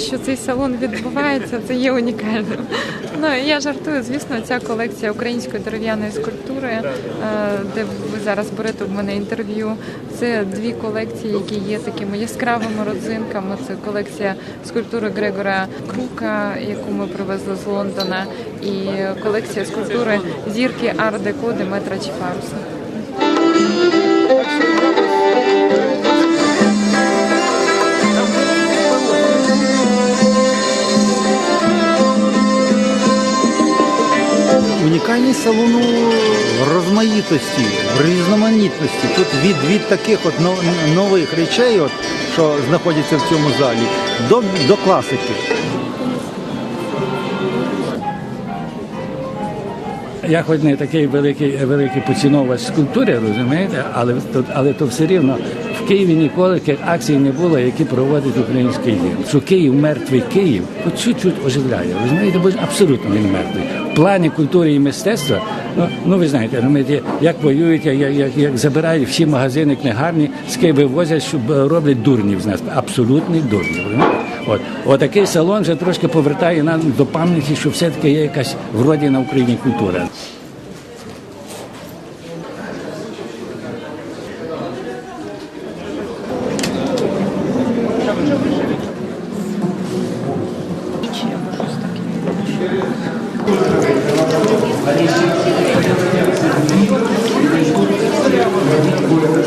що цей салон відбувається, це є унікальним. Ну я жартую, звісно, ця колекція української дерев'яної скульптури, е, де ви зараз берете в мене інтерв'ю. Це дві колекції, які є такими яскравими родзинками. Це колекція скульптури Грегора Крука, яку ми привезли з Лондона, і колекція скульптури зірки Ар-Деко Деметра Чіпаруса. Унікальність салону розмаїтості, різноманітності. Тут від, від таких от нових речей, от, що знаходяться в цьому залі, до, до класики. Я хоч не такий великий, великий поціновувач скульптури, розумієте, але але то все рівно Києві ніколи таких акцій не було, які проводить український дім. Що Київ мертвий Київ, от чуть-чуть оживляє. Розумієте, бо абсолютно він мертвий. В плані культури і мистецтва, ну, ну ви знаєте, як воюють, як, як, як, забирають всі магазини книгарні, з Києва вивозять, щоб е, роблять дурнів з нас. Абсолютний дурнів. От, отакий салон вже трошки повертає нам до пам'яті, що все-таки є якась вроді на Україні культура. Thank you.